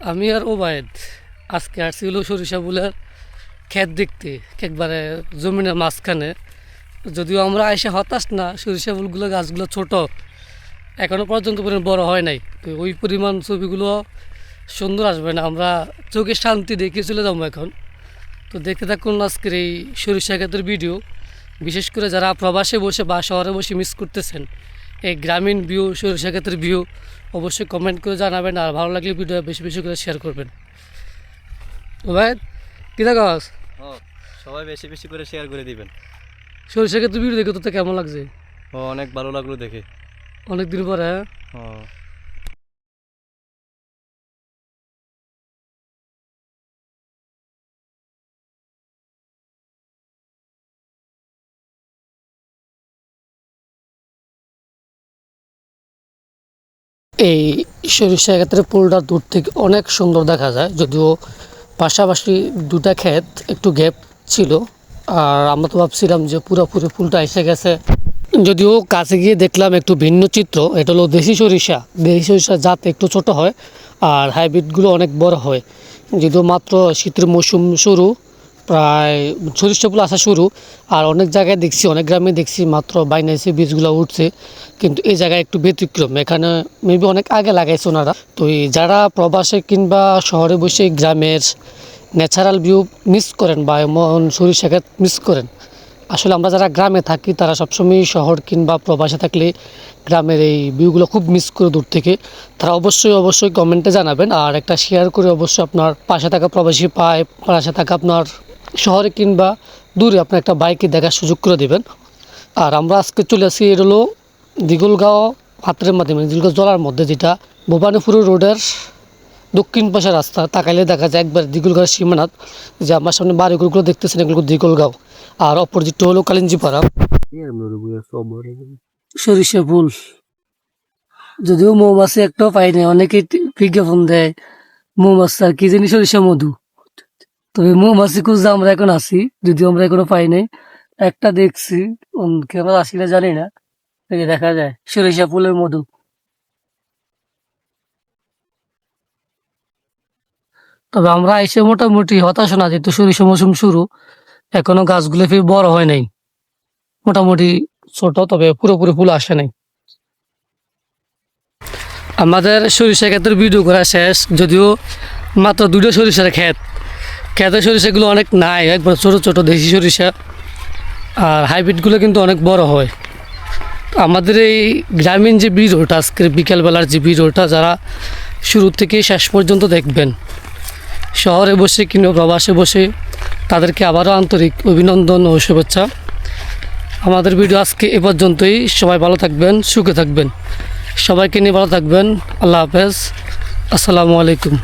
আমি আর ওবায়দ আজকে আসছি হলো সরিষা ফুলের ক্ষেত দেখতে, একবারে জমিনের মাঝখানে। যদিও আমরা এসে হতাশ না, সরিষা ফুলগুলো, গাছগুলো ছোট। এখনও পর্যন্ত পরিমাণ বড় হয় নাই। তো ওই পরিমাণ ছবিগুলো সুন্দর আসবে না। আমরা চোখে শান্তি দেখে চলে যাব এখন। তো দেখতে থাকুন আজকের এই সরিষা ক্ষেতের ভিডিও। বিশেষ করে যারা প্রবাসে বসে বা শহরে বসে মিস করতেছেন এই গ্রামীণ ভিউ সরিষা ক্ষেত্রের ভিউ অবশ্যই কমেন্ট করে জানাবেন আর ভালো লাগলে ভিডিও বেশি বেশি করে শেয়ার করবেন। ভাই কী দেখাস সবাই বেশি বেশি করে শেয়ার করে দিবেন। সরিষা ক্ষেত্রে ভিউ দেখে তো কেমন লাগছে? ও অনেক ভালো লাগল দেখে। অনেক দিন পরে হ্যাঁ? এই সরিষা ক্ষেত্রে পুলটা দূর থেকে অনেক সুন্দর দেখা যায়, যদিও পাশাপাশি দুটা ক্ষেত একটু গ্যাপ ছিল। আর আমরা তো ভাবছিলাম যে পুরোপুরি ফুলটা এসে গেছে। যদিও কাছে গিয়ে দেখলাম একটু ভিন্ন চিত্র, এটা হলো দেশি সরিষা। দেশি সরিষা জাত একটু ছোট হয়, আর হাইব্রিডগুলো অনেক বড় হয়। যদিও মাত্র শীতের মৌসুম শুরু প্রায় সরিষা ফুল আসা শুরু, আর অনেক জায়গায় দেখছি, অনেক গ্রামে দেখছি মাত্র বাইনাইছে বীজগুলো উঠছে, কিন্তু এই জায়গায় একটু ব্যতিক্রম। এখানে মেবি অনেক আগে লাগাইছে ওনারা। তো যারা প্রবাসে কিংবা শহরে বসে গ্রামের ন্যাচারাল ভিউ মিস করেন বা এমন সরিষা ক্ষেত মিস করেন, আসলে আমরা যারা গ্রামে থাকি, তারা সবসময় শহর কিংবা প্রবাসে থাকলে গ্রামের এই ভিউগুলো খুব মিস করে দূর থেকে। তারা অবশ্যই অবশ্যই কমেন্টে জানাবেন, আর একটা শেয়ার করে অবশ্যই আপনার পাশে থাকা প্রবাসী পায়, পাশে থাকা আপনার শহরে কিংবা দূরে আপনার একটা বাইকে দেখার সুযোগ করে দেবেন। আর আমরা আজকে চলে আসি, এটা হলো দিগুলগাঁও হাতের মাধ্যমে দিগুলগাঁও জলার মধ্যে, যেটা ভবানীপুর রোডের দক্ষিণ পাশে রাস্তা। তাকাইলে দেখা যায় একবার দিগুলগাঁও সীমানাথ যে আমার সামনে বাড়িগুলো দেখতেছেন, এগুলো দিগুলগাঁও আর অপোজিটটা হলো কালিঞ্জিপাড়া। সরিষা ফুল। যদিও মৌমাছি একটাও পাই না অনেকে বিজ্ঞাপন দেয়, মৌমাছি আর কি জানি সরিষা মধু। তবে মৌমাছি খুঁজতে আমরা এখন আছি, যদিও আমরা এখনও পাই নাই। একটা দেখছি কেমন আসলে জানি না। দেখা যায়, সরিষা ফুলের মধু। তবে আমরা এসে মোটামুটি হতাশ না, যেহেতু সরিষা মৌসুম শুরু, এখনও গাছগুলো ফির বড় হয় নাই। মোটামুটি ছোট, তবে পুরোপুরি ফুল আসে নাই। আমাদের সরিষা ক্ষেতের ভিডিও করা শেষ, যদিও মাত্র দুটো সরিষার ক্ষেত। ক্ষেতের সরিষাগুলো অনেক নাই একবার ছোট ছোট দেশি সরিষা। আর হাইব্রিডগুলো কিন্তু অনেক বড় হয়। আমাদের এই গ্রামীণ যে ভিডিওটা আজকের বিকেলবেলার যে ভিডিওটা যারা শুরু থেকে শেষ পর্যন্ত দেখবেন, শহরে বসে কিংবা প্রবাসে বসে তাদেরকে আবারও আন্তরিক অভিনন্দন ও শুভেচ্ছা। আমাদের ভিডিও আজকে এ পর্যন্তই, সবাই ভালো থাকবেন, সুখে থাকবেন। সবাইকে নিয়ে ভালো থাকবেন, আল্লাহ হাফেজ, আসসালামু আলাইকুম।